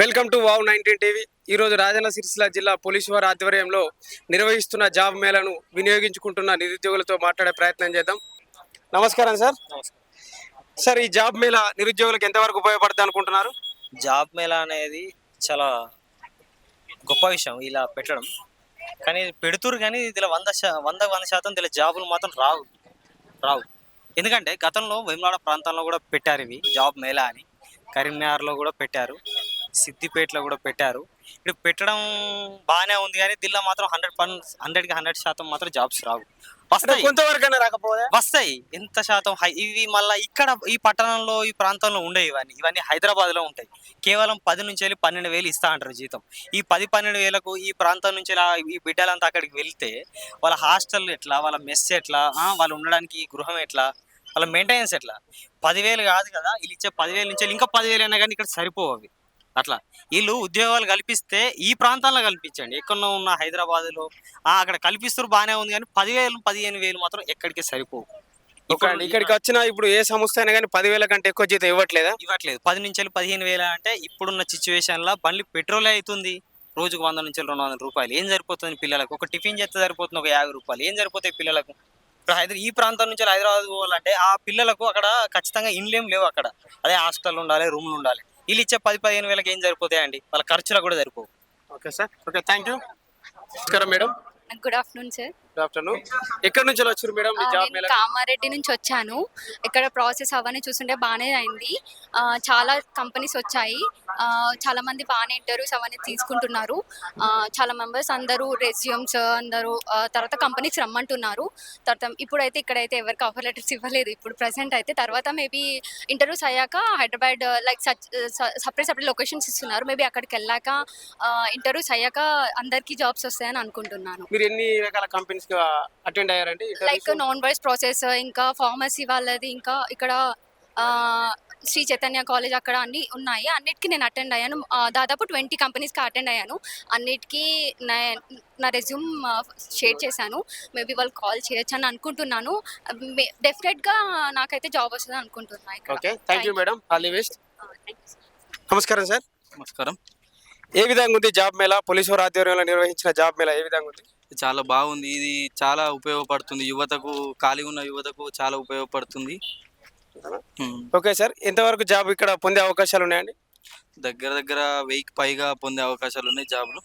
Welcome to wow nineteen TV. ఈరోజు రాజన్న సిరిసిల్ల జిల్లా police వారి ఆధ్వర్యంలో నిర్వహిస్తున్న జాబ్ మేళను వినియోగించుకుంటున్న నిరుద్యోగులతో మాట్లాడే ప్రయత్నం చేద్దాం. నమస్కారం సార్. సార్ ఈ జాబ్ మేళ నిరుద్యోగులకు ఎంతవరకు ఉపయోగపడుతుంది అనుకుంటున్నారు? జాబ్ మేళా అనేది చాలా గొప్ప విషయం ఇలా పెట్టడం. కానీ పెడుతురు కానీ ఇలా వంద వంద వంద శాతం ఇలా జాబులు మాత్రం రావు. రావు. ఎందుకంటే గతంలో వేములాడ ప్రాంతంలో కూడా పెట్టారు ఇవి జాబ్ మేళా అని. కరీంనగర్లో కూడా పెట్టారు. సిద్దిపేటలో కూడా పెట్టారు. ఇప్పుడు పెట్టడం బాగానే ఉంది కానీ దీనిలో మాత్రం హండ్రెడ్ పన్ హండ్రెడ్కి హండ్రెడ్ శాతం మాత్రం జాబ్స్ రావు. వస్తాయి. కొంతవరకు అయినా రాకపోతే వస్తాయి. ఎంత శాతం హై ఇవి మళ్ళీ ఇక్కడ ఈ పట్టణంలో ఈ ప్రాంతంలో ఉండే ఇవన్నీ. ఇవన్నీ హైదరాబాద్లో ఉంటాయి. కేవలం పది నుంచి వెళ్ళి పన్నెండు వేలు ఇస్తా అంటారు జీతం. ఈ పది పన్నెండు వేలకు ఈ ప్రాంతం నుంచి ఈ బిడ్డలంతా అక్కడికి వెళ్తే వాళ్ళ హాస్టల్ ఎట్లా వాళ్ళ మెస్ ఎట్లా వాళ్ళు ఉండడానికి గృహం ఎట్లా వాళ్ళ మెయింటెనెన్స్ ఎట్లా? పదివేలు కాదు కదా. వీళ్ళు ఇచ్చే పదివేల నుంచి ఇంకా పదివేలు అయినా కానీ ఇక్కడ సరిపోవు అవి. అట్లా. వీళ్ళు ఉద్యోగాలు కల్పిస్తే ఈ ప్రాంతాల్లో కల్పించండి. ఎక్కడో ఉన్న హైదరాబాద్లో ఆ, అక్కడ కల్పిస్తారు బాగానే ఉంది కానీ పదివేలు పదిహేను వేలు మాత్రం ఎక్కడికి సరిపోవు. ఓకే అండి ఇక్కడికి వచ్చిన ఇప్పుడు ఏ సంస్థ అయినా కానీ పదివేల కంటే ఎక్కువ జీతం ఇవ్వట్లేదా? ఇవ్వట్లేదు. పది నుంచి పదిహేను వేల అంటే ఇప్పుడున్న సిచ్యువేషన్లో బండ్లు పెట్రోల్ అవుతుంది. రోజుకు వంద నుంచి రెండు వందల రూపాయలు. ఏం సరిపోతుంది పిల్లలకు? ఒక టిఫిన్ చేస్తే సరిపోతుంది ఒక యాభై రూపాయలు. ఏం సరిపోతాయి పిల్లలకు? ఇప్పుడు హైదరాబాద్ ఈ ప్రాంతం నుంచి హైదరాబాద్ పోవాలంటే ఆ పిల్లలకు అక్కడ ఖచ్చితంగా ఇండ్లేం లేవు అక్కడ. అదే హాస్టల్ ఉండాలి రూమ్లు ఉండాలి. వీళ్ళు ఇచ్చే పది పదిహేను వేలకు ఏం సరిపోతాయండి? వాళ్ళ ఖర్చులకు కూడా సరిపోవు. Okay sir. Okay thank you నమస్కారం madam. Good afternoon sir. Good afternoon ఎక్కడి నుంచి వచ్చారు మేడం? జాబ్ నేను మేళ కామారెడ్డి నుంచి వచ్చాను. ఇక్కడ ప్రాసెస్ అవన్నీ చూస్తుంటే బాగానే అయింది. ఆ, చాలా కంపెనీస్ వచ్చాయి. ఆ, చాలా మంది బాగానే ఇంటర్వ్యూస్ అవన్నీ తీసుకుంటున్నారు. ఆ, చాలా మెంబర్స్ అందరూ రెజ్యూమ్స్ అందరూ ఆ, తర్వాత కంపెనీస్ రమ్మంటున్నారు. తర్వాత ఇప్పుడైతే ఇక్కడైతే ఎవరికి ఆఫర్ లెటర్స్ ఇవ్వలేదు. ఇప్పుడు ప్రెసెంట్ అయితే తర్వాత మేబీ ఇంటర్వ్యూస్ అయ్యాక Hyderabad like separate separate locations ఇస్తున్నారు. మేబీ అక్కడికి వెళ్ళాక ఇంటర్వ్యూస్ అయ్యాక అందరికీ జాబ్స్ వస్తాయని అనుకుంటున్నాను. మీరు ఎన్ని రకాల కంపెనీస్ అటెండ్ అయ్యారండి? లైక్ నాన్ వాయిస్ ప్రాసెస్ ఇంకా ఫార్మసీ వాళ్ళది ఇంకా ఇక్కడ ఆ, శ్రీ చైతన్య కాలేజ్ అక్కడ అన్ని ఉన్నాయి. అన్నిటికీ నేను అటెండ్ అయ్యాను. దాదాపు ట్వంటీ కంపెనీస్కి అటెండ్ అయ్యాను. అన్నిటికీ నా నా రెజ్యూమ్ షేర్ చేశాను. మేబీ వాళ్ళు కాల్ చేయొచ్చు అని అనుకుంటున్నాను. డెఫినెట్గా నాకైతే జాబ్ వస్తుంది అనుకుంటున్నాను ఇక్కడ. Okay thank you madam all the best నమస్కారం సార్ నమస్కారం. ఏ విధంగా ఉంది జాబ్ మేళ? పోలీసు వారి ఆధ్వర్యంలో నిర్వహించిన జాబ్ మేళ ఏ విధంగా ఉంది? చాలా బాగుంది. ఇది చాలా ఉపయోగపడుతుంది. యువతకు ఖాళీ ఉన్న యువతకు చాలా ఉపయోగపడుతుంది. Okay sir. ఎంతవరకు జాబ్ ఇక్కడ పొందే అవకాశాలు ఉన్నాయండి? దగ్గర దగ్గర వెయ్యికి పైగా పొందే అవకాశాలు ఉన్నాయి జాబులు.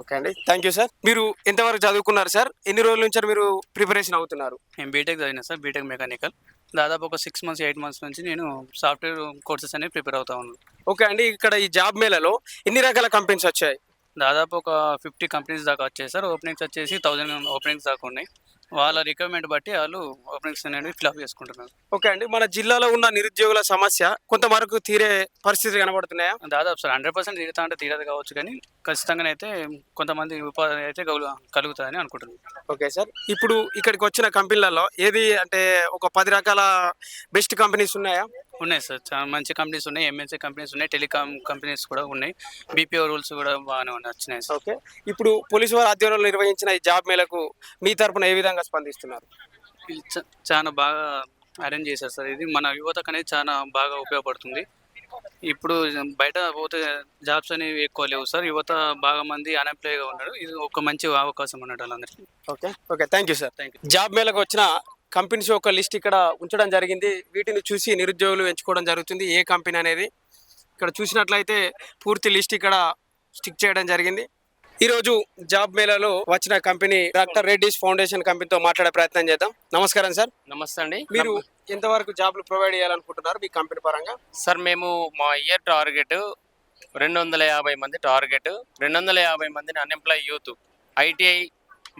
ఓకే అండి. Thank you sir. మీరు ఎంతవరకు చదువుకున్నారు సార్? ఎన్ని రోజుల నుంచి మీరు ప్రిపరేషన్ అవుతున్నారు? నేను బీటెక్ చదివిన సార్. BTech mechanical. దాదాపు ఒక సిక్స్ మంత్స్ ఎయిట్ మంత్స్ నుంచి నేను సాఫ్ట్వేర్ కోర్సెస్ అనేవి ప్రిపేర్ అవుతా ఉన్నాను. ఓకే అండి. ఇక్కడ ఈ జాబ్ మేళలో ఎన్ని రకాల కంపెనీస్ వచ్చాయి? దాదాపు ఒక ఫిఫ్టీ కంపెనీస్ దాకా వచ్చాయి సార్. ఓపెనింగ్స్ వచ్చేసి థౌజండ్ ఓపెనింగ్స్ దాకా ఉన్నాయి. వాళ్ళ రిక్వైర్మెంట్ బట్టి వాళ్ళు ఓపెనింగ్స్ అనేవి ఫిల్అప్ చేసుకుంటున్నారు. ఓకే అండి. మన జిల్లాలో ఉన్న నిరుద్యోగుల సమస్య కొంతవరకు తీరే పరిస్థితి కనబడుతున్నాయా? దాదాపు సార్ హండ్రెడ్ పర్సెంట్ తీరుతా అంటే తీరదు కావచ్చు కానీ ఖచ్చితంగానైతే కొంతమంది ఉపాధి అయితే కలుగు- కలుగుతుందని అనుకుంటున్నాను ఓకే సార్. ఇప్పుడు ఇక్కడికి వచ్చిన కంపెనీలలో ఏది అంటే ఒక పది రకాల బెస్ట్ కంపెనీస్ ఉన్నాయా? ఉన్నాయి సార్. చాలా మంచి కంపెనీస్ ఉన్నాయి. ఎంఎన్సీ కంపెనీస్ ఉన్నాయి. టెలికామ్ కంపెనీస్ కూడా ఉన్నాయి. బీపీఓ రూల్స్ కూడా బాగానే ఉన్నాయి. వచ్చినాయి సార్. ఓకే. ఇప్పుడు పోలీసు వారి ఆధ్వర్యంలో నిర్వహించిన ఈ జాబ్ మేళకు మీ తరపున ఏ విధంగా స్పందిస్తున్నారు? చాలా బాగా అరేంజ్ చేశారు సార్. ఇది మన యువతకు అనేది చాలా బాగా ఉపయోగపడుతుంది. ఇప్పుడు బయట పోతే జాబ్స్ అనేవి ఎక్కువ లేవు సార్. యువత బాగా మంది అన్ఎంప్లాయ్గా ఉన్నారు. ఇది ఒక మంచి అవకాశం ఉన్నట్టు వాళ్ళందరికీ. Okay. Okay. Thank you sir. Thank you job మేళకు వచ్చిన కంపెనీస్ యొక్క లిస్ట్ ఇక్కడ ఉంచడం జరిగింది. వీటిని చూసి నిరుద్యోగులు ఎంచుకోవడం జరుగుతుంది. ఏ కంపెనీ అనేది ఇక్కడ చూసినట్లయితే పూర్తి లిస్ట్ ఇక్కడ స్టిక్ చేయడం జరిగింది. ఈరోజు జాబ్ మేళలో వచ్చిన కంపెనీ డాక్టర్ రెడ్డిస్ ఫౌండేషన్ కంపెనీతో మాట్లాడే ప్రయత్నం చేద్దాం. నమస్కారం సార్. నమస్తే అండి. మీరు ఎంతవరకు జాబ్లు ప్రొవైడ్ చేయాలనుకుంటున్నారు మీ కంపెనీ పరంగా? సార్ మేము మా ఇయర్ టార్గెట్ రెండు వందల యాభై మంది టార్గెట్. రెండు వందల యాభై మందిని unemploy youth ITI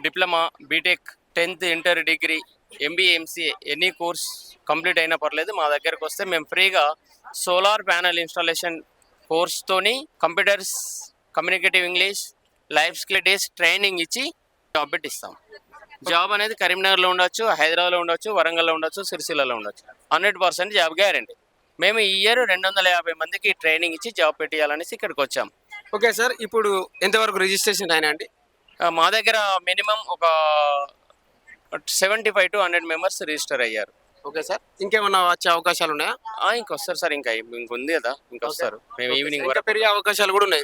diploma BTech tenth inter degree MBA MCA any course complete అయినా పర్లేదు మా దగ్గరకు వస్తే మేము ఫ్రీగా solar panel installation కోర్స్తోని computers communicative English life skill days training ఇచ్చి జాబ్ పెట్టిస్తాం జాబ్ అనేది కరీంనగర్లో ఉండొచ్చు హైదరాబాద్లో ఉండొచ్చు వరంగల్లో ఉండొచ్చు సిరిసిల్లలో ఉండొచ్చు. Hundred percent job guarantee. మేము ఈ ఇయర్ రెండు వందల యాభై మందికి ట్రైనింగ్ ఇచ్చి జాబ్ పెట్టియాలనేసి ఇక్కడికి వచ్చాం. ఓకే సార్ ఇప్పుడు ఎంతవరకు రిజిస్ట్రేషన్ అయినా అండి? మా దగ్గర మినిమం ఒక seventy five to hundred members register అయ్యారు. Okay sir. ఇంకేమన్నా వచ్చే అవకాశాలు ఉన్నాయా? ఆ, ఇంకొస్తారు సార్ ఇంకా ఇంకొంది కదా ఇంకొస్తారు. మేము ఈవినింగ్ ఇంకా వరకు పెరిగే అవకాశాలు కూడా ఉన్నాయి.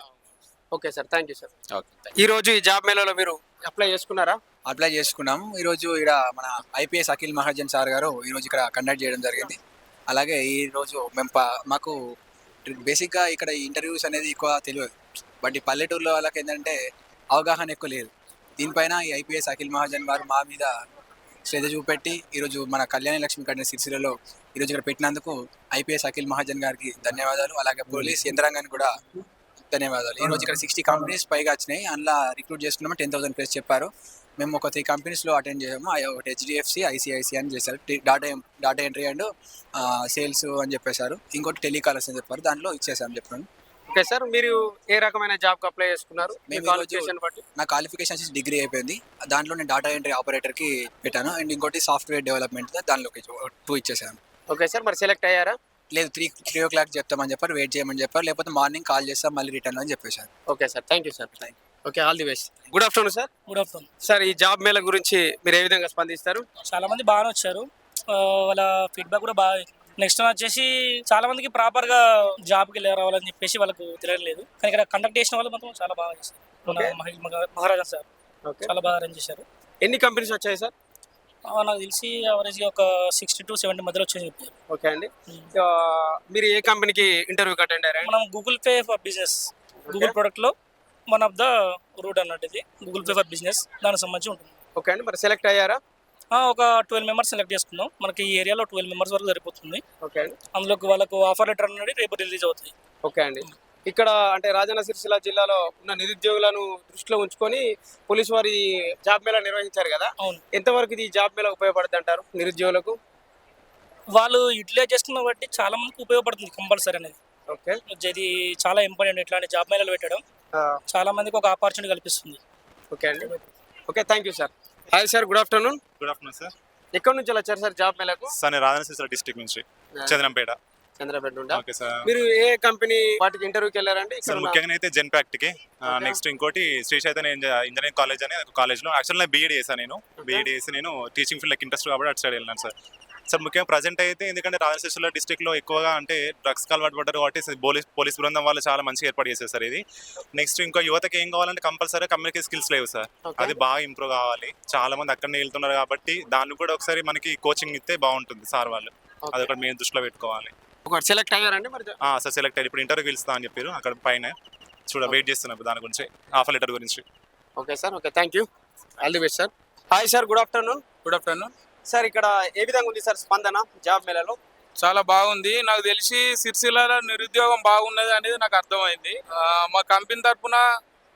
Okay sir thank you sir. Okay ఈ రోజు ఈ జాబ్ మేళలో మీరు అప్లై చేసుకున్నారా? అప్లై చేసుకున్నాము ఈరోజు ఇక్కడ మన ఐపీఎస్ అఖిల్ మహాజన్ సార్ గారు ఈరోజు ఇక్కడ కండక్ట్ చేయడం జరిగింది. అలాగే ఈరోజు మేము ప- మాకు బేసిక్గా ఇక్కడ ఇంటర్వ్యూస్ అనేది ఎక్కువ తెలియదు. బట్ ఈ పల్లెటూరులో వాళ్ళకి ఏంటంటే అవగాహన ఎక్కువ లేదు. దీనిపైన ఈ ఐపీఎస్ అఖిల్ మహాజన్ గారు మా మీద శ్రద్ధ చూపెట్టి ఈరోజు మన కళ్యాణి లక్ష్మి కట్టిన సిరిసిరలో ఈరోజు ఇక్కడ పెట్టినందుకు ఐపీఎస్ అఖిల్ మహాజన్ గారికి ధన్యవాదాలు. అలాగే పోలీస్ యంత్రాంగానికి కూడా ధన్యవాదాలు. ఈరోజు ఇక్కడ సిక్స్టీ కంపెనీస్ పైగా వచ్చినాయి. అందులో రిక్రూట్ చేసుకున్నాము. టెన్ థౌసండ్ ప్లేస్ చెప్పారు. మేము ఒక త్రీ కంపెనీస్లో అటెండ్ చేసాము ఒకటి హెచ్డిఎఫ్సి ఐసిఐసి అని చేశారు. Data data entry and sales అని చెప్పేశారు. ఇంకోటి టెలికాలర్స్ అని చెప్పారు. దాంట్లో ఇచ్చేసాము చెప్పాను. ఓకే సార్ మీరు ఏ రకమైన జాబ్కి అప్లై చేసుకున్నారు? మీ మేము క్వాలిఫికేషన్ బట్టి? నా క్వాలిఫికేషన్ డిగ్రీ అయిపోయింది. దాంట్లో నేను డాటా ఎంట్రీ ఆపరేటర్కి పెట్టాను. అండ్ ఇంకోటి సాఫ్ట్వేర్ డెవలప్మెంట్ దానిలోకి టూ ఇచ్చేసాను. ఓకే సార్ మరి సెలెక్ట్ అయ్యారా? లేదు త్రీ త్రీ ఓ క్లాక్ చెప్తామని చెప్పారు. వెయిట్ చేయమని చెప్పారు. లేకపోతే మార్నింగ్ కాల్ చేస్తాం మళ్ళీ రిటర్న్ అని చెప్పేశారు. Okay sir thank you sir okay all the best good afternoon sir good afternoon sir ఈ జాబ్ మేళ గురించి మీరు ఏ విధంగా స్పందిస్తారు? చాలా మంది బాగానే వచ్చారు. ఆ, వాళ్ళ ఫీడ్బ్యాక్ కూడా బాగా నెక్స్ట్ వచ్చేసి చాలా మందికి ప్రాపర్గా జాబ్కి వెళ్ళి రావాలని చెప్పేసి వాళ్ళకు తెలియలేదు కానీ ఇక్కడ కండక్ట్ చేసిన వాళ్ళు మాత్రం చాలా బాగా చేశారు. Maharaja sir okay. చాలా బాగా అరేంజ్ చేశారు. ఎన్ని కంపెనీస్ వచ్చాయి సార్? నాకు తెలిసి యావరేజ్గా ఒక సిక్స్టీ టు సెవెంటీ మధ్యలో వచ్చేసి ఓకే అండి. మీరు ఏ కంపెనీకి ఇంటర్వ్యూకి అటెండ్ అయ్యారా? మనం Google Pay for Business Google ప్రొడక్ట్లో one of the route అన్నట్టు ఇది. గూగుల్ పే ఫర్ బిజినెస్ దానికి సంబంధించి ఉంటుంది. ఓకే అండి. మరి సెలెక్ట్ అయ్యారా? ఒక ట్వెల్వ్ మెంబర్స్ సెలెక్ట్ చేసుకున్నాం. మనకి ఈ ఏరియాలో ట్వెల్వ్ మెంబర్స్ వరకు సరిపోతుంది. ఓకే అండి. అందులోకి వాళ్ళకు ఆఫర్ లెటర్ అనేది రేపు రిలీజ్ అవుతాయి. ఓకే అండి. ఇక్కడ అంటే రాజన్న సిరిసిల్ల జిల్లాలో ఉన్న నిరుద్యోగులను దృష్టిలో ఉంచుకొని పోలీసు వారి జాబ్ మేళ నిర్వహించారు కదా. అవును. ఎంతవరకు ఇది జాబ్ మేళ ఉపయోగపడుతుంది అంటారు నిరుద్యోగులకు? వాళ్ళు యూటిలైజ్ చేసుకున్న బట్టి చాలా మందికి ఉపయోగపడుతుంది కంపల్సరీ అనేది. ఓకే. ఇది చాలా ఇంపార్టెంట్ ఇట్లాంటి జాబ్ మేళలు పెట్టడం. చాలా మందికి ఒక ఆపర్చునిటీ కల్పిస్తుంది. ఓకే అండి. Okay thank you sir hi sir good afternoon good afternoon sir ఎక్కడి నుంచి వచ్చారు సార్ జాబ్ మేళకు? సార్ నేను రాజన్న సిరిసిల్ల డిస్ట్రిక్ట్ నుంచి చంద్రంపేట. చంద్రపేట నుండా? Okay sir. మీరు ఏ కంపెనీ వాటికి ఇంటర్వ్యూకి వెళ్ళారండి? సార్ ముఖ్యంగా అయితే జెన్ Okay. నెక్స్ట్ ఇంకోటి శ్రీ చైతన్య ఇంజ- ఇంజనీరింగ్ కాలేజ్ అనే కాలేజ్లో యాక్చువల్ నేను. బీఈడి చేశాను నేను బీఈడి చేసి నేను టీచింగ్ ఫీల్డ్కి ఇంట్రెస్ట్ కాబట్టి అటు సైడ్ వెళ్ళాను సార్. సార్ ముఖ్యంగా ప్రజెంట్ అయితే ఎందుకంటే రాజన్న సిరిసిల్ల డిస్ట్రిక్ట్లో ఎక్కువగా అంటే డ్రగ్స్ అలవాటు పడ్డారు కాబట్టి పోలీస్ పోలీస్ బృందం వాళ్ళు చాలా మంచిగా ఏర్పాటు చేశారు సార్ ఇది. నెక్స్ట్ ఇంకో యువతకి ఏం కావాలంటే కంపల్సరీ కమ్యూనికేషన్ స్కిల్స్ లేవు సార్. అది బాగా ఇంప్రూవ్ కావాలి. చాలా మంది అక్కడనే వెళ్తున్నారు కాబట్టి దాన్ని కూడా ఒకసారి మనకి కోచింగ్ ఇస్తే బాగుంటుంది సార్ వాళ్ళు. అది ఒకటి మేము దృష్టిలో పెట్టుకోవాలి. ఒకటి సెలెక్ట్ అయ్యారండి మరి? ఆ, సార్ సెలెక్ట్ అయ్యి ఇప్పుడు ఇంటర్వ్యూ పిలుస్తా అని చెప్పారు. అక్కడ పైన. చూడ వెయిట్ చేస్తున్నాం ఇప్పుడు దాని గురించి. ఆఫర్ లెటర్ గురించి. Okay sir okay thank you all the best sir hi sir good afternoon good afternoon sir ఇక్కడ ఏ విధంగా ఉంది సార్ స్పందన జాబ్ మేళలో? చాలా బాగుంది. నాకు తెలిసి సిరిసిల్లలో నిరుద్యోగం బాగున్నది అనేది నాకు అర్థమైంది. మా కంపెనీ తరఫున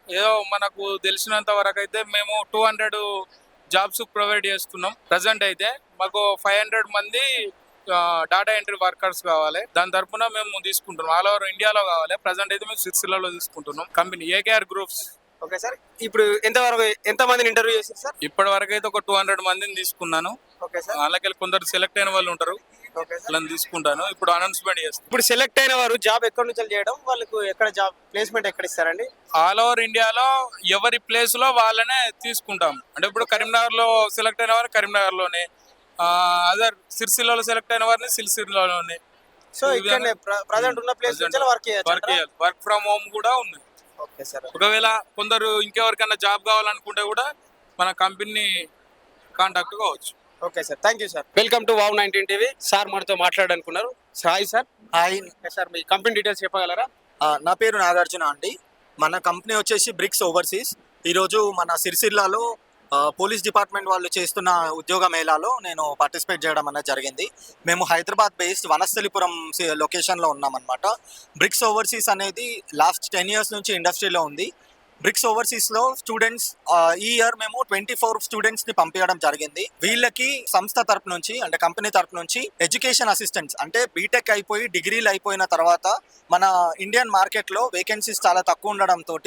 ఏదో మనకు తెలిసినంత వరకు అయితే మేము టూ హండ్రెడ్ జాబ్స్ ప్రొవైడ్ చేస్తున్నాం. ప్రజెంట్ అయితే మాకు ఫైవ్ హండ్రెడ్ మంది డాటా ఎంట్రీ వర్కర్స్ కావాలి. దాని తరఫున మేము తీసుకుంటున్నాం. ఆల్ ఓవర్ ఇండియాలో కావాలి. ప్రజెంట్ అయితే మేము సిరిసిల్లలో తీసుకుంటున్నాం. Company AKR groups okay sir. ఇప్పుడు ఎంతవరకు ఎంతమందిని ఇంటర్వ్యూ చేశారు సార్? ఇప్పటి వరకు అయితే ఒక టూ హండ్రెడ్ మందిని తీసుకున్నాను. Okay sir. వాళ్ళకి కొందరు సెలెక్ట్ అయిన వాళ్ళు ఉంటారు. Okay sir. వాళ్ళని తీసుకుంటాను. ఇప్పుడు అనౌన్స్మెంట్ చేస్తాను. ఇప్పుడు సెలెక్ట్ అయిన వారు జాబ్ ఎక్కడి నుంచి చేయడం? వాళ్ళకు ఎక్కడ జాబ్ ప్లేస్మెంట్ ఎక్కడ ఇస్తారండి ఆల్ ఓవర్ ఇండియాలో ఎవరి ప్లేస్లో వాళ్ళనే తీసుకుంటాం. అంటే ఇప్పుడు కరీంనగర్లో సెలెక్ట్ అయిన వారు కరీంనగర్లోనే అదర్ సిరిసిల్లలో సెలెక్ట్ అయిన వారిని సిరిసిల్లాలోనే సో ఇక్కడ ప్రజెంట్ ఉన్న ప్లేస్ నుంచి వర్క్ వర్క్ చేయొచ్చు వర్క్ ఫ్రమ్ హోమ్ కూడా ఉంది. Okay sir. ఒకవేళ కొందరు ఇంకెవరికైనా జాబ్ కావాలనుకుంటే కూడా మన కంపెనీ కాంటాక్ట్ కావచ్చు. Okay sir. Thank you sir. Welcome to wow nineteen TV. Sir మనతో మాట్లాడాలనుకున్నారు. Hi sir. హాయ్. సార్ మీ కంపెనీ డీటెయిల్స్ చెప్పగలరా? నా పేరు నాగార్జున అండి. మన కంపెనీ వచ్చేసి బ్రిక్స్ ఓవర్సీస్. ఈరోజు మన సిరిసిల్లాలో పోలీస్ డిపార్ట్మెంట్ వాళ్ళు చేస్తున్న ఉద్యోగ మేళాలో నేను పార్టిసిపేట్ చేయడం అనేది జరిగింది. మేము హైదరాబాద్ బేస్డ్ వనస్థలిపురం సి- లొకేషన్లో ఉన్నామన్నమాట. బ్రిక్స్ ఓవర్సీస్ అనేది లాస్ట్ టెన్ ఇయర్స్ నుంచి ఇండస్ట్రీలో ఉంది. బ్రిక్స్ ఓవర్సీస్లో స్టూడెంట్స్ ఈ ఇయర్ మేము ట్వంటీ ఫోర్ స్టూడెంట్స్ని పంపించడం జరిగింది. వీళ్ళకి సంస్థ తరపు నుంచి అంటే కంపెనీ తరపు నుంచి ఎడ్యుకేషన్ అసిస్టెంట్స్ అంటే బీటెక్ అయిపోయి డిగ్రీలు అయిపోయిన తర్వాత మన ఇండియన్ మార్కెట్లో వేకెన్సీస్ చాలా తక్కువ ఉండడంతో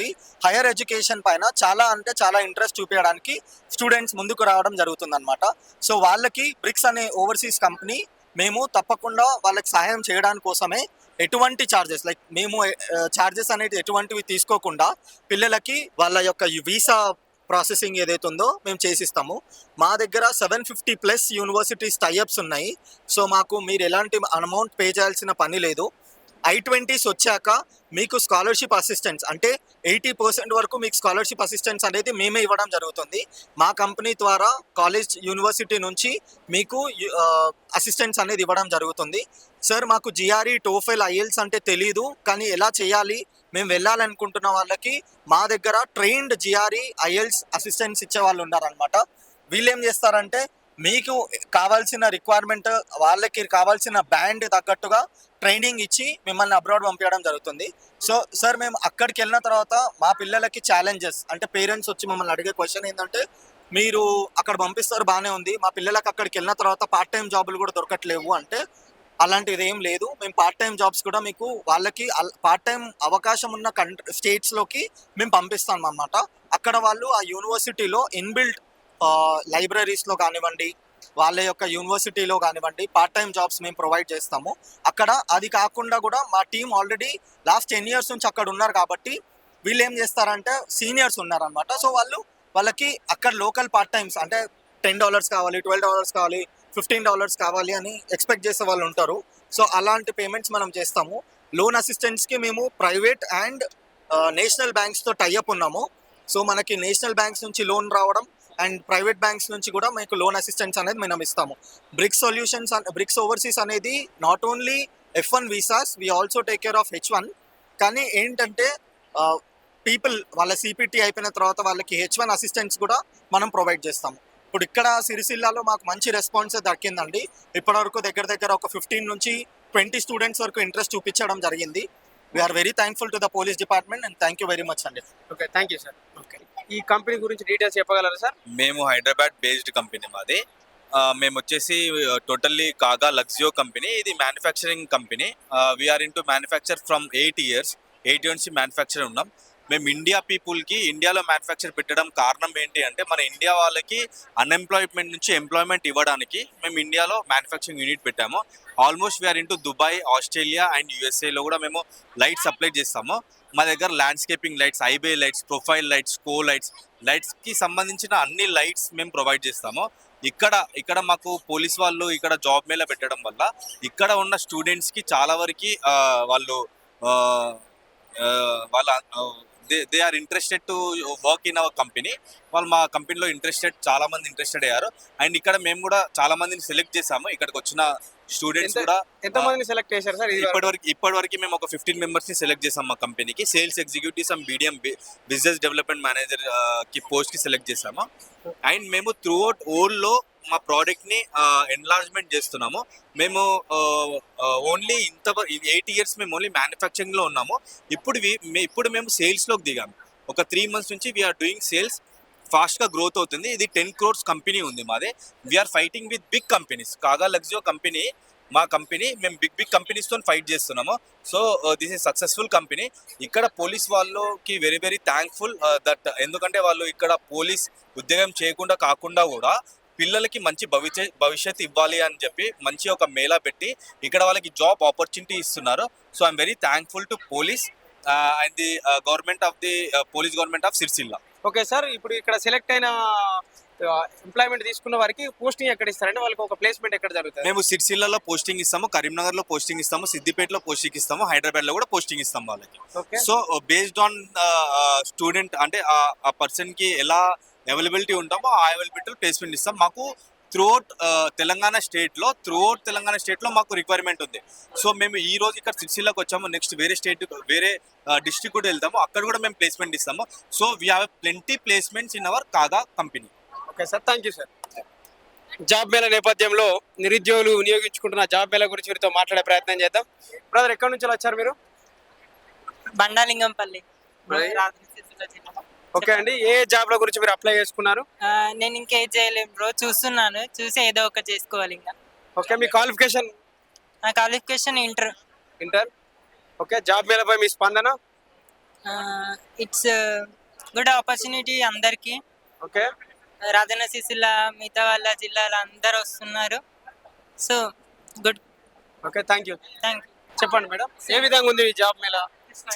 హైయర్ ఎడ్యుకేషన్ పైన చాలా అంటే చాలా ఇంట్రెస్ట్ చూపించడానికి స్టూడెంట్స్ ముందుకు రావడం జరుగుతుందన్నమాట. సో వాళ్ళకి బ్రిక్స్ అనే ఓవర్సీస్ కంపెనీ మేము తప్పకుండా వాళ్ళకి సహాయం చేయడానికి కోసమే ఎటువంటి ఛార్జెస్ లైక్ మేము ఛార్జెస్ అనేది ఎటువంటివి తీసుకోకుండా పిల్లలకి వాళ్ళ యొక్క వీసా ప్రాసెసింగ్ ఏదైతే ఉందో మేము చేసిస్తాము. మా దగ్గర seven fifty plus universities tie-ups ఉన్నాయి. సో మాకు మీరు ఎలాంటి అమౌంట్ పే చేయాల్సిన పని లేదు. ఐ ట్వంటీస్ వచ్చాక మీకు స్కాలర్షిప్ అసిస్టెన్స్ అంటే ఎయిటీ పర్సెంట్ వరకు మీకు స్కాలర్షిప్ అసిస్టెన్స్ అనేది మేమే ఇవ్వడం జరుగుతుంది. మా కంపెనీ ద్వారా కాలేజ్ యూనివర్సిటీ నుంచి మీకు అసిస్టెన్స్ అనేది ఇవ్వడం జరుగుతుంది. సార్ మాకు జిఆర్ఈ టోఫెల్ ఐఎల్స్ అంటే తెలీదు కానీ ఎలా చేయాలి? మేము వెళ్ళాలనుకుంటున్న వాళ్ళకి మా దగ్గర ట్రైన్డ్ జిఆర్ఈ ఐఎల్స్ అసిస్టెన్స్ ఇచ్చే వాళ్ళు ఉన్నారనమాట వీళ్ళు ఏం చేస్తారంటే మీకు కావాల్సిన రిక్వైర్మెంట్ వాళ్ళకి కావాల్సిన బ్యాండ్ తగ్గట్టుగా ట్రైనింగ్ ఇచ్చి మిమ్మల్ని అబ్రాడ్ పంపించడం జరుగుతుంది. సో సార్ మేము అక్కడికి వెళ్ళిన తర్వాత మా పిల్లలకి ఛాలెంజెస్ అంటే పేరెంట్స్ వచ్చి మమ్మల్ని అడిగే క్వశ్చన్ ఏంటంటే మీరు అక్కడ పంపిస్తారు బాగానే ఉంది. మా పిల్లలకి అక్కడికి వెళ్ళిన తర్వాత పార్ట్ టైం జాబులు కూడా దొరకట్లేవు అంటే అలాంటిది ఏం లేదు. మేము పార్ట్ టైం జాబ్స్ కూడా మీకు వాళ్ళకి పార్ట్ టైం అవకాశం ఉన్న కంట్రీ స్టేట్స్లోకి మేము పంపిస్తాం అన్నమాట. అక్కడ వాళ్ళు ఆ యూనివర్సిటీలో ఇన్బిల్ట్ లైబ్రరీస్లో కానివ్వండి వాళ్ళ యొక్క యూనివర్సిటీలో కానివ్వండి పార్ట్ టైం జాబ్స్ మేము ప్రొవైడ్ చేస్తాము. అక్కడ అది కాకుండా కూడా మా team already last ten years నుంచి అక్కడ ఉన్నారు కాబట్టి వీళ్ళు ఏం చేస్తారంటే సీనియర్స్ ఉన్నారనమాట సో వాళ్ళు వాళ్ళకి అక్కడ లోకల్ పార్ట్ టైమ్స్ అంటే టెన్ డాలర్స్ కావాలి ట్వెల్వ్ డాలర్స్ కావాలి ఫిఫ్టీన్ డాలర్స్ కావాలి అని ఎక్స్పెక్ట్ చేసే వాళ్ళు ఉంటారు. సో అలాంటి పేమెంట్స్ మనం చేస్తాము. లోన్ అసిస్టెంట్స్కి మేము ప్రైవేట్ అండ్ నేషనల్ బ్యాంక్స్తో టైఅప్ ఉన్నాము. సో మనకి నేషనల్ బ్యాంక్స్ నుంచి లోన్ రావడం అండ్ ప్రైవేట్ బ్యాంక్స్ నుంచి కూడా మీకు లోన్ అసిస్టెన్స్ అనేది మనం ఇస్తాము. బ్రిక్స్ సొల్యూషన్స్ బ్రిక్స్ ఓవర్సీస్ అనేది not only F one visas we also take care of H one కానీ ఏంటంటే పీపుల్ వాళ్ళ సిపిటి అయిపోయిన తర్వాత వాళ్ళకి హెచ్ వన్ అసిస్టెన్స్ కూడా మనం ప్రొవైడ్ చేస్తాము. ఇప్పుడు ఇక్కడ సిరిసిల్లాలో మాకు మంచి రెస్పాన్స్ దక్కిందండి. ఇప్పటివరకు దగ్గర దగ్గర ఒక ఫిఫ్టీన్ నుంచి ట్వంటీ స్టూడెంట్స్ వరకు ఇంట్రెస్ట్ చూపించడం జరిగింది. We're very thankful to the police department and thank you very much అండి. ఓకే థ్యాంక్ యూ సార్ ఈ కంపెనీ గురించి డీటెయిల్స్ చెప్పగలరా సార్? మేము హైదరాబాద్ బేస్డ్ కంపెనీ మాది. మేము వచ్చేసి టోటల్లీ కాగా లక్సియో కంపెనీ. ఇది manufacturing company. We're in to manufacture from eight years eight years manufacture ఉన్నాం. మేము ఇండియా పీపుల్కి ఇండియాలో మ్యానుఫ్యాక్చర్ పెట్టడం కారణం ఏంటి అంటే మన ఇండియా వాళ్ళకి అన్ఎంప్లాయ్మెంట్ నుంచి ఎంప్లాయ్మెంట్ ఇవ్వడానికి మేము ఇండియాలో మ్యానుఫ్యాక్చరింగ్ యూనిట్ పెట్టాము. Almost we're into Dubai Australia and యూఎస్ఏలో కూడా మేము లైట్స్ సప్లై చేస్తాము. మా దగ్గర landscaping lights ఐబే lights profile lights cove lights లైట్స్కి సంబంధించిన అన్ని లైట్స్ మేము ప్రొవైడ్ చేస్తాము. ఇక్కడ ఇక్కడ మాకు పోలీస్ వాళ్ళు ఇక్కడ జాబ్ మేళ పెట్టడం వల్ల ఇక్కడ ఉన్న స్టూడెంట్స్కి చాలా వరకు వాళ్ళు వాళ్ళ they they are interested to work in our company వాళ్ళు మా కంపెనీలో ఇంట్రెస్టెడ్ చాలా మంది ఇంట్రెస్టెడ్ అయ్యారు. అండ్ ఇక్కడ మేము కూడా చాలా మందిని సెలెక్ట్ చేసాము ఇక్కడికి వచ్చిన స్టూడెంట్స్ కూడా ఎంత మందిని సెలెక్ట్ చేశారు సార్ ఇప్పటి వరకు ఇప్పటి వరకు మేము ఒక ఫిఫ్టీన్ మెంబర్స్ని సెలెక్ట్ చేసాం మా కంపెనీకి. Sales executives and medium business development మేనేజర్కి పోస్ట్కి సెలెక్ట్ చేసాము. అండ్ మేము త్రూ అవుట్లో మా ప్రోడక్ట్ని ఎన్లార్జ్మెంట్ చేస్తున్నాము. మేము ఓన్లీ ఇంత ఎయిట్ ఇయర్స్ మేము ఓన్లీ మ్యానుఫ్యాక్చరింగ్లో ఉన్నాము. ఇప్పుడు ఇప్పుడు మేము సేల్స్లోకి దిగాము ఒక త్రీ మంత్స్ నుంచి వీఆర్ డూయింగ్ సేల్స్ ఫాస్ట్గా గ్రోత్ అవుతుంది. ఇది టెన్ క్రోర్స్ కంపెనీ ఉంది మాది. We're fighting with big companies Kaga Luxio company మా కంపెనీ మేము బిగ్ బిగ్ కంపెనీస్తో ఫైట్ చేస్తున్నాము. So this is successful company ఇక్కడ పోలీస్ వాళ్ళకి వెరీ వెరీ థ్యాంక్ఫుల్ దట్ ఎందుకంటే వాళ్ళు ఇక్కడ పోలీస్ ఉద్యోగం చేయకుండా కాకుండా కూడా పిల్లలకి మంచి భవిష్యత్ భవిష్యత్తు ఇవ్వాలి అని చెప్పి మంచి ఒక మేళా పెట్టి ఇక్కడ వాళ్ళకి జాబ్ ఆపర్చునిటీ ఇస్తున్నారు. So I'm very thankful to police and the government of the police government of Sircilla okay sir ఇప్పుడు ఇక్కడ సెలెక్ట్ అయిన ఎంప్లాయ్మెంట్ తీసుకున్న వారికి పోస్టింగ్ ఎక్కడ ఇస్తారంటే వాళ్ళకి ఒక ప్లేస్మెంట్ ఎక్కడ జరుగుతుంది? మేము సిరిసిల్లలో పోస్టింగ్ ఇస్తాము కరీంనగర్లో పోస్టింగ్ ఇస్తాము సిద్దిపేటలో పోస్టింగ్ ఇస్తాము హైదరాబాద్లో కూడా పోస్టింగ్ ఇస్తాం వాళ్ళకి. సో బేస్డ్ ఆన్ స్టూడెంట్ అంటే ఆ పర్సన్కి ఎలా అవైలబిలిటీ ఉంటామో ఆ అవైలబిలిటీ ప్లేస్మెంట్ ఇస్తాం. మాకు త్రూఅవుట్ తెలంగాణ స్టేట్లో త్రూఅవుట్ తెలంగాణ స్టేట్లో మాకు రిక్వైర్మెంట్ ఉంది. సో మేము ఈ రోజు ఇక్కడ సిరిసిల్లాకి వచ్చాము నెక్స్ట్ వేరే స్టేట్ వేరే డిస్ట్రిక్ట్ కూడా వెళ్తాము. అక్కడ కూడా మేము ప్లేస్మెంట్ ఇస్తాము. So we have plenty placements in our Kaga company okay sir thank you sir job mela నేపథ్యంలో నిరుద్యోగులు వినియోగించుకుంటున్న జాబ్ మేళ గురించి మీతో మాట్లాడే ప్రయత్నం చేద్దాం. బ్రదర్ ఎక్కడి నుంచి వచ్చారు మీరు? బండాలింగంపల్లి. ఓకే అండి. ఏ జాబ్ల గురించి మీరు అప్లై చేసుకున్నారు? ఆ, నేను ఇంకేం చేయలేను బ్రో. చూస్తున్నాను. చూసి ఏదో ఒకటి చేసుకోవాలి ఇంకా. ఓకే మీ క్వాలిఫికేషన్? నా qualification inter. Inter? Okay job మేళపై మీ స్పందన? ఇట్స్ గుడ్ ఆపర్చునిటీ అందరికీ. ఓకే. రాజన్న సిరిసిల్ల మిగతా వాళ్ళ జిల్లాలో అందరు వస్తున్నారు. So good. Okay thank you thank చెప్పండి మేడం. ఏ విధంగా ఉంది ఈ జాబ్ మేళ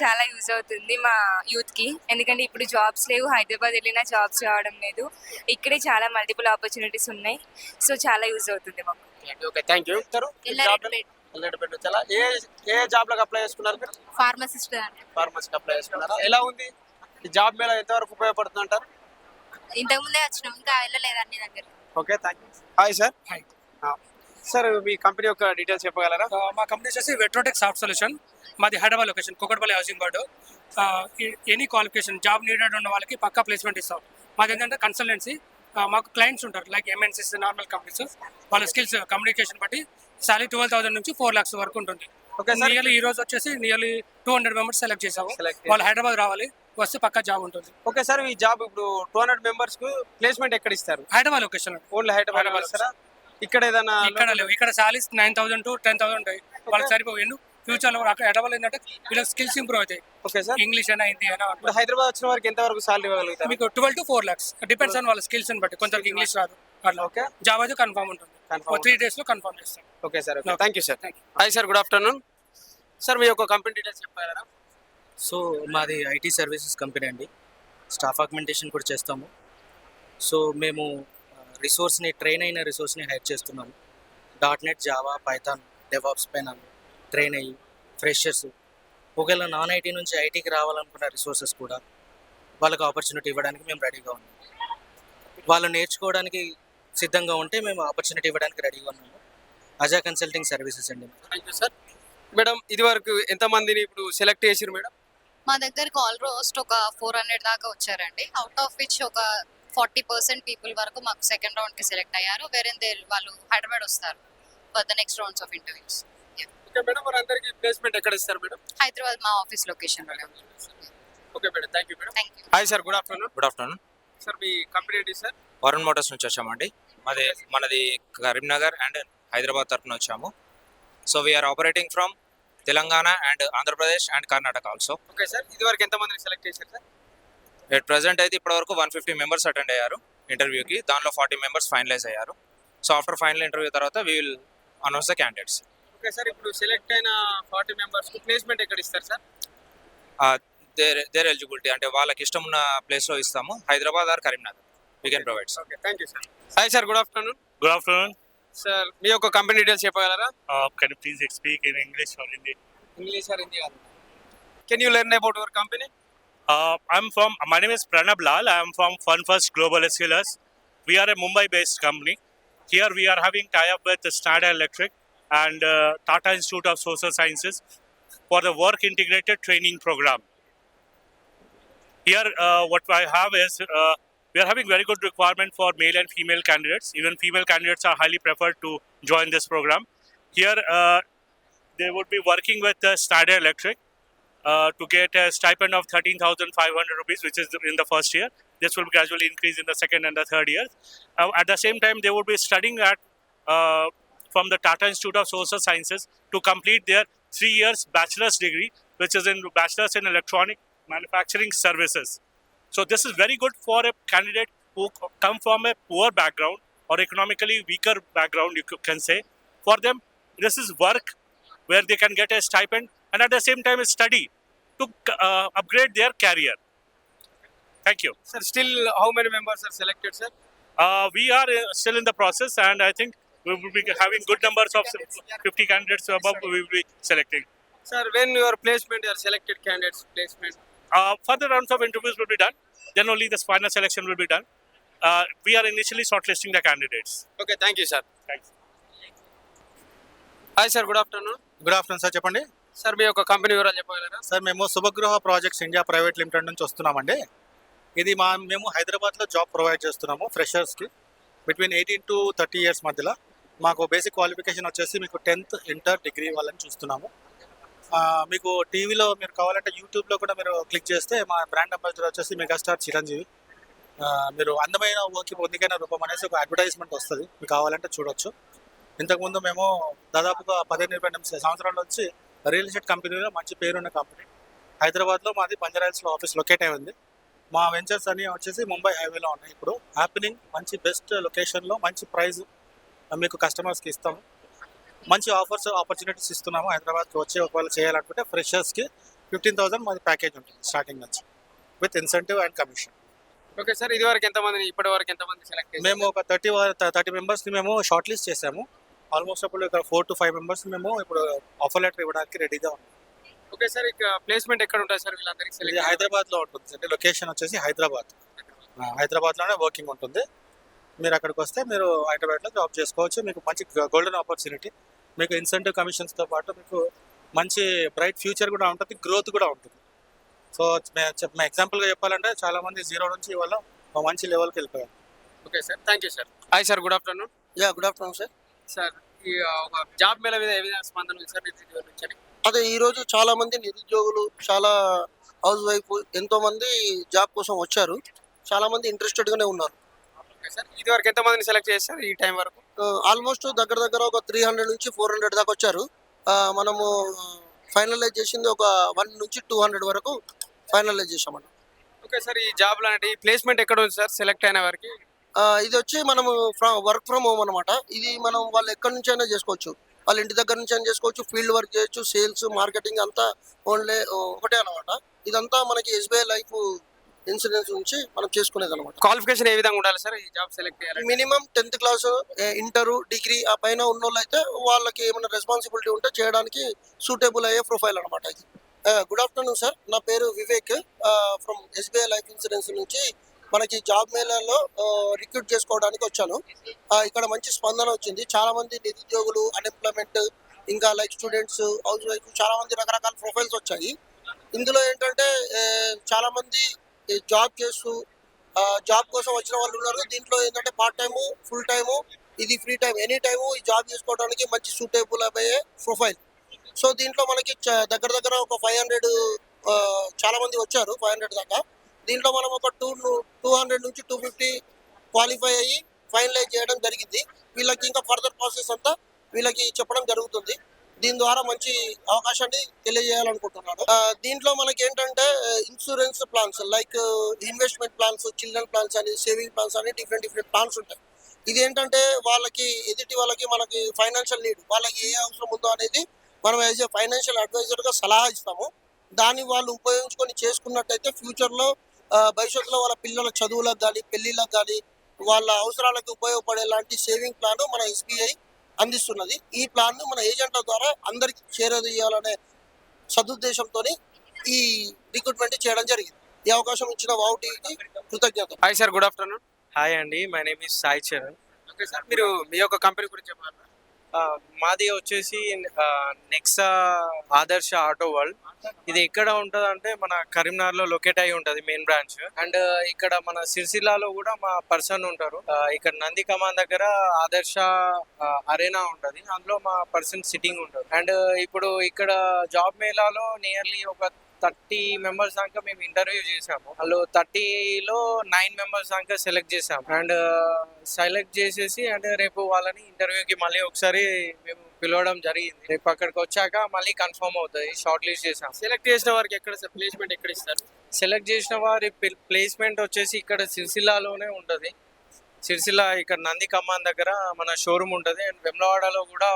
చాలా యూజ్ అవుతుంది మా యూత్కి. ఎందుకంటే ఇప్పుడు జాబ్స్ లేవు హైదరాబాద్ వెళ్ళినా జాబ్స్ రావడం లేదు. ఇక్కడే చాలా మల్టిపుల్ ఆపర్చునిటీస్ ఉన్నాయి. సో చాలా యూజ్ అవుతుంది మాకు. ఓకే థ్యాంక్ యూ ఏ ఏ జాబ్లకు అప్లై చేసుకున్నారు మీరు? ఫార్మసిస్ట్ అప్లై చేసుకున్నారా? ఎలా ఉంది? ఈ జాబ్ మీద ఎంతవరకు ఉపయోగపడుతుంది అంటారు ఇంతకు ముందే వచ్చినాం ఇంకా వెళ్ళలేదు అన్ని దగ్గర okay thank you hi sir hi sir me company యొక్క డీటెయిల్స్ చెప్పగలరా? మా కంపెనీ వచ్చేసి వెట్రోటెక్ సాఫ్ట్ సొల్యూషన్ మాది Hyderabad location Kukatpally housing board any qualification job needed ఉన్న వాళ్ళకి పక్కా ప్లేస్మెంట్ ఇస్తాం. మాది ఏంటంటే కన్సల్టెన్సీ మాకు క్లయింట్స్ ఉంటారు లైక్ ఎంఎన్సీస్ నార్మల్ కంపెనీస్ వాళ్ళ స్కిల్స్ కమ్యూనికేషన్ బట్టి సాలరీ ట్వెల్వ్ థౌసండ్ నుంచి ఫోర్ లాక్స్ వరకు ఉంటుంది. Sir. నియర్లీ ఈ రోజు వచ్చేసి nearly two hundred members select చేసాము వాళ్ళు హైదరాబాద్ రావాలి వస్తే పక్కా జాబ్ ఉంటుంది. ఓకే సార్ ఈ జాబ్ ఇప్పుడు టూ హండ్రెడ్ మెంబర్స్కు ప్లేస్మెంట్ ఎక్కడ ఇస్తారు? హైదరాబాద్ లొకేషన్ ఓన్లీ హైదరాబాద్ ఇక్కడ ఏదైనా ఇక్కడ లేవు. ఇక్కడ salaries nine thousand to ten thousand ఉంటాయి. వాళ్ళకి సరిపోయిండు ఫ్యూచర్లో అక్కడ హైదరాబాద్ ఏంటంటే వీళ్ళకి స్కిల్స్ ఇంప్రూవ్ అవుతాయి. ఓకే సార్ ఇంగ్లీష్ అయినా హిందీ అయినా ఇప్పుడు హైదరాబాద్ వచ్చిన వారికి ఎంత వరకు సాలరీ ఇవ్వగలుగుతారు? మీకు twelve to four lakhs depends on వాళ్ళ స్కిల్స్ బట్టి. కొందరికి ఇంగ్లీష్ రాదు. అట్లా. ఓకే జాబ్ అయితే కన్ఫర్మ్ ఉంటుంది. త్రీ డేస్లో కన్ఫర్మ్ చేస్తాం okay sir okay thank you sir hi sir good afternoon sir మీ యొక్క కంపెనీ డీటెయిల్స్ చెప్పగలరా? సో మాది ఐటీ సర్వీసెస్ కంపెనీ అండి. స్టాఫ్ ఆగ్మెంటేషన్ కూడా చేస్తాము. సో మేము రిసోర్స్ని ట్రైన్ అయిన రిసోర్స్ని హైర్ చేస్తున్నాము dot net Java Python DevOps పైన ట్రైన్ అయ్యి ఫ్రెషర్స్ ఒకవేళ నాన్ ఐటీ నుంచి ఐటీకి రావాలనుకున్న రిసోర్సెస్ కూడా వాళ్ళకి ఆపర్చునిటీ ఇవ్వడానికి మేము రెడీగా ఉన్నాము వాళ్ళు నేర్చుకోవడానికి సిద్ధంగా ఉంటే మేము ఆపర్చునిటీ ఇవ్వడానికి రెడీగా ఉన్నాము. అజా కన్సల్టింగ్ సర్వీసెస్ అండి థ్యాంక్ యూ సార్ మేడం ఇది వరకు ఎంత మందిని ఇప్పుడు సెలెక్ట్ చేసిరు మేడం మా దగ్గరకు ఆల్మోస్ట్ ఒక ఫోర్ హండ్రెడ్ దాకా వచ్చారండి. అవుట్ ఆఫ్ విచ్ ఒక ఫార్టీ పర్సెంట్ పీపుల్ వరకు మాకు సెకండ్ రౌండ్కి సెలెక్ట్ అయ్యారు వేరే వాళ్ళు హైదరాబాద్ వస్తారు for the next rounds of interviews okay madam మరి అందరికి ప్లేస్మెంట్ ఎక్కడ ఇస్తారు మేడం హైదరాబాద్ మా office location okay madam thank you madam thank you hi sir good afternoon good afternoon sir me company ఏంటి సార్ వరుణ్ మోటార్స్ నుంచి వచ్చామండి. మాది మనది కరీంనగర్ అండ్ హైదరాబాద్ తరఫున వచ్చాము. So we are operating from Telangana and Andhra Pradesh and Karnataka also okay sir ఇది వరకు ఎంత మందిని సెలెక్ట్ చేశారు సార్ ఎట్ ప్రజెంట్ అయితే ఇప్పటివరకు వన్ ఫిఫ్టీ మెంబర్స్ అటెండ్ అయ్యారు ఇంటర్వ్యూకి దానిలో ఫార్టీ మెంబర్స్ ఫైనలైజ్ అయ్యారు. సో ఆఫ్టర్ ఫైనల్ ఇంటర్వ్యూ తర్వాత we will announce the candidates okay sir ఇప్పుడు సెలెక్ట్ అయిన ఫార్టీ మెంబర్స్కు ప్లేస్మెంట్ ఎక్కడ ఇస్తారు సార్ దేర్ దేర్ ఎలిజిబిలిటీ అంటే వాళ్ళకి ఇష్టం ఉన్న ప్లేస్లో ఇస్తాము. Hyderabad or Karimnagar we can provide okay thank you sir hi sir good afternoon Good afternoon. Sir మీ యొక్క కంపెనీ డీటెయిల్స్ చెప్పగలరా? You please speak in English or Hindi? English or Hindi కాదు. Can you learn about your company Uh, I'm from. My name is Pranab Lal. I'm from Fun First Global Skillers. We are a Mumbai-based company. Here we are having tie-up with Schneider Electric and uh, Tata Institute of Social Sciences for the Work Integrated Training Program. Here, uh, what I have is uh, we are having very good requirement for male and female candidates. Even female candidates are highly preferred to join this program. Here, uh, they would be working with uh, Electric uh, to get a stipend of 13,500 rupees, which is in the first year. This will gradually increase in the second and the third year. Uh, at the same time, they would be studying at uh, from the Tata Institute of Social Sciences to complete their three years bachelor's degree, which is in bachelor's in electronic manufacturing services. So this is very good for a candidate who come from a poor background or economically weaker background, you can say. For them, this is work where they can get a stipend and at the same time study to uh, upgrade their career. Thank you. Sir, still how many members are selected, sir? Uh, we are uh, still in the process, and I think we will be having good numbers of 50 candidates above we will be selecting. Sir, when your placement, your selected candidates placement? Uh, further rounds of interviews will be done. Then only the final selection will be done. Uh, we are initially shortlisting the candidates. Okay, thank you, sir. Thanks. Hi, sir. Good afternoon. Good afternoon, sir. Chapande. Sir మీ యొక్క company వివరాలు చెప్పగలరా? Sir మేము Shubhagruha projects India private limited నుంచి వస్తున్నామండి. ఇది మా మేము హైదరాబాద్లో జాబ్ ప్రొవైడ్ చేస్తున్నాము ఫ్రెషర్స్కి. Between eighteen to thirty years మధ్యలో. మాకు బేసిక్ క్వాలిఫికేషన్ వచ్చేసి మీకు టెన్త్ ఇంటర్ డిగ్రీ వాళ్ళని చూస్తున్నాము. మీకు టీవీలో మీరు కావాలంటే యూట్యూబ్లో కూడా మీరు క్లిక్ చేస్తే మా బ్రాండ్ అంబాసిడర్ వచ్చేసి మెగాస్టార్ చిరంజీవి. మీరు అందమైన ఓకి పొందికైన రూపం అనేసి ఒక అడ్వర్టైజ్మెంట్ వస్తుంది. మీకు కావాలంటే చూడొచ్చు. ఇంతకుముందు మేము దాదాపుగా పదిహేను ఇరవై ఎనిమిది సంవత్సరాల నుంచి రియల్ ఎస్టేట్ కంపెనీలో మంచి పేరున్న కంపెనీ. హైదరాబాద్లో మాది బంజారాహిల్స్లో ఆఫీస్ లొకేట్ అయి ఉంది. మా వెంచర్స్ అన్ని వచ్చేసి ముంబై హైవేలో ఉన్నాయి ఇప్పుడు. హ్యాపెనింగ్ మంచి బెస్ట్ లొకేషన్లో మంచి ప్రైస్ మీకు కస్టమర్స్కి ఇస్తాము. మంచి ఆఫర్స్ ఆపర్చునిటీస్ ఇస్తున్నాము హైదరాబాద్కి. వచ్చి ఒకవేళ చేయాలనుకుంటే ఫ్రెషర్స్కి ఫిఫ్టీన్ థౌసండ్ మాది ప్యాకేజ్ ఉంటుంది స్టార్టింగ్ నుంచి with incentive and commission okay sir ఇది వరకు ఎంతమంది ఇప్పటి వరకు ఎంతమంది సెలెక్ట్ మేము ఒక థర్టీ థర్టీ మెంబర్స్ని మేము షార్ట్ లిస్ట్ చేసాము ఆల్మోస్ట్ అప్పుడు ఇక్కడ ఫోర్ టు ఫైవ్ మెంబర్స్ మేము ఇప్పుడు ఆఫర్ లెటర్ ఇవ్వడానికి రెడీగా ఉన్నాం. ఓకే సార్ ఇక ప్లేస్మెంట్ ఎక్కడ ఉంటుంది సార్ వీళ్ళందరికీ ఇది సెలెక్ట్ హైదరాబాద్లో ఉంటుంది అంటే లొకేషన్ వచ్చేసి హైదరాబాద్. ఆ, హైదరాబాద్లోనే వర్కింగ్ ఉంటుంది. మీరు అక్కడికి వస్తే మీరు హైదరాబాద్లో జాబ్ చేసుకోవచ్చు. మీకు మంచి గోల్డెన్ ఆపర్చునిటీ మీకు ఇన్సెంటివ్ కమిషన్స్తో పాటు మీకు మంచి బ్రైట్ ఫ్యూచర్ కూడా ఉంటుంది గ్రోత్ కూడా ఉంటుంది. సో మేము ఎగ్జాంపుల్గా చెప్పాలంటే చాలా మంది జీరో నుంచి ఇవాళ ఒక మంచి లెవెల్కి వెళ్ళిపోయారు. Okay sir thank you sir hi sir good afternoon yeah good afternoon sir sir ఈ ఒక జాబ్ మేళ మీద ఏ విధంగా స్పందన ఉంది సార్ నిరుద్యోగుల నుంచి? అదే ఈ రోజు చాలా మంది నిరుద్యోగులు చాలా హౌస్ వైఫ్ ఎంతో మంది జాబ్ కోసం వచ్చారు. చాలా మంది ఇంట్రెస్టెడ్ గానే ఉన్నారు. ఓకే సార్ ఇది వరకు ఎంతమందిని సెలెక్ట్ చేస్తారు ఈ టైం వరకు? ఆల్మోస్ట్ దగ్గర దగ్గర ఒక త్రీ హండ్రెడ్ నుంచి ఫోర్ హండ్రెడ్ దాకా వచ్చారు. ఆ, మనము ఫైనలైజ్ చేసింది ఒక వన్ నుంచి టూ హండ్రెడ్ వరకు ఫైనలైజ్ చేసామన్న ఓకే సార్ ఈ జాబ్లు అంటే ఈ ప్లేస్మెంట్ ఎక్కడ ఉంది సార్? సెలెక్ట్ అయిన వారికి? ఇది వచ్చి మనము వర్క్ ఫ్రమ్ హోమ్ అనమాట ఇది మనం వాళ్ళు ఎక్కడి నుంచి అయినా చేసుకోవచ్చు. వాళ్ళ ఇంటి దగ్గర నుంచి అయినా చేసుకోవచ్చు ఫీల్డ్ వర్క్ చేయొచ్చు సేల్స్ మార్కెటింగ్ అంతా ఓన్లీ ఒకటే అనమాట ఇదంతా మనకి ఎస్బీఐ లైఫ్ ఇన్సూరెన్స్ నుంచి మనం చేసుకునేది అనమాట క్వాలిఫికేషన్ ఏ విధంగా ఉండాలి సార్? ఈ జాబ్ సెలెక్ట్ చేయాలి minimum tenth class inter degree ఆ పైన ఉన్న అయితే వాళ్ళకి ఏమైనా రెస్పాన్సిబిలిటీ ఉంటే చేయడానికి సూటబుల్ అయ్యే ప్రొఫైల్ అనమాట ఇది. గుడ్ ఆఫ్టర్నూన్ సార్ నా పేరు Vivek. From SBI life insurance నుంచి మనకి జాబ్ మేళాలో రిక్రూట్ చేసుకోవడానికి వచ్చాను. ఇక్కడ మంచి స్పందన వచ్చింది. చాలా మంది నిరుద్యోగులు అన్ఎంప్లాయ్మెంట్ ఇంకా లైక్ స్టూడెంట్స్ హౌస్ వైఫ్ చాలా మంది రకరకాల ప్రొఫైల్స్ వచ్చాయి. ఇందులో ఏంటంటే చాలా మంది జాబ్ చేస్తూ జాబ్ కోసం వచ్చిన వాళ్ళు ఉన్నారు. దీంట్లో ఏంటంటే పార్ట్ టైము ఫుల్ టైము ఇది ఫ్రీ టైం ఎనీ టైము ఈ జాబ్ చేసుకోవడానికి మంచి సూటేబుల్ అయ్యే ప్రొఫైల్ సో దీంట్లో మనకి దగ్గర దగ్గర ఒక ఫైవ్ హండ్రెడ్ చాలా మంది వచ్చారు ఫైవ్ హండ్రెడ్ దాకా. దీంట్లో మనం ఒక టూ టూ హండ్రెడ్ నుంచి టూ ఫిఫ్టీ క్వాలిఫై అయ్యి ఫైనలైజ్ చేయడం జరిగింది. వీళ్ళకి ఇంకా ఫర్దర్ ప్రాసెస్ అంతా వీళ్ళకి చెప్పడం జరుగుతుంది. దీని ద్వారా మంచి అవకాశాన్ని తెలియజేయాలనుకుంటున్నాను. దీంట్లో మనకి ఏంటంటే insurance plans like investment plans children plans అని సేవింగ్ ప్లాన్స్ అని డిఫరెంట్ డిఫరెంట్ ప్లాన్స్ ఉంటాయి. ఇది ఏంటంటే వాళ్ళకి ఎదుటి వాళ్ళకి మనకి ఫైనాన్షియల్ నీడ్ వాళ్ళకి ఏ అవసరం ఉందో అనేది మనం యాజ్ ఏ ఫైనాన్షియల్ అడ్వైజర్గా సలహా ఇస్తాము. దాన్ని వాళ్ళు ఉపయోగించుకొని చేసుకున్నట్టయితే ఫ్యూచర్లో భవిష్యత్తులో వాళ్ళ పిల్లల చదువులకు కానీ పెళ్ళిళ్ళకి కానీ వాళ్ళ అవసరాలకు ఉపయోగపడే లాంటి సేవింగ్ ప్లాన్ మన ఎస్బీఐ అందిస్తున్నది. ఈ ప్లాన్ మన ఏజెంట్ల ద్వారా అందరికి చేరదీయాలనే సదుద్దేశంతో ఈ రిక్రూట్మెంట్ చేయడం జరిగింది. ఈ అవకాశం ఇచ్చిన వావ్ టీవీకి కృతజ్ఞత hi sir good afternoon hi అండి my name is Sai Charan okay sir మీరు మీ యొక్క కంపెనీ గురించి చెప్పాలి మాది వచ్చేసి నెక్సా ఆదర్శ ఆటో వరల్డ్. ఇది ఎక్కడ ఉంటుంది అంటే మన కరీంనగర్లో లొకేట్ అయి ఉంటుంది మెయిన్ బ్రాంచ్. అండ్ ఇక్కడ మన సిరిసిల్లాలో కూడా మా పర్సన్ ఉంటారు. ఇక్కడ నంది కమాన్ దగ్గర ఆదర్శ అరేనా ఉంటుంది. అందులో మా పర్సన్ సిట్టింగ్ ఉంటారు అండ్ ఇప్పుడు ఇక్కడ జాబ్ మేళాలో నియర్లీ ఒక థర్టీ మెంబర్స్ దాకా మేము ఇంటర్వ్యూ చేసాము వాళ్ళు థర్టీలో నైన్ మెంబర్స్ దాకా సెలెక్ట్ చేసాము అండ్ సెలెక్ట్ చేసేసి అంటే రేపు వాళ్ళని ఇంటర్వ్యూకి మళ్ళీ ఒకసారి మేము పిలవడం జరిగింది. రేపు అక్కడికి వచ్చాక మళ్ళీ కన్ఫర్మ్ అవుతుంది. షార్ట్ లిస్ట్ చేసాం సెలెక్ట్ చేసిన వారికి ఎక్కడ ప్లేస్మెంట్ ఎక్కడ ఇస్తారు? సెలెక్ట్ చేసిన వారి ప్లేస్మెంట్ వచ్చేసి ఇక్కడ సిరిసిల్లాలోనే ఉంటుంది. సిరిసిల్ల ఇక్కడ నంది కమ్మాన్ దగ్గర మన షోరూమ్ ఉంటుంది. అండ్ వెమ్లవాడలో కూడా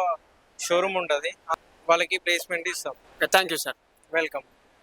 షోరూమ్ ఉంటుంది. వాళ్ళకి ప్లేస్మెంట్ ఇస్తాం. Thank you sir. వెల్కమ్.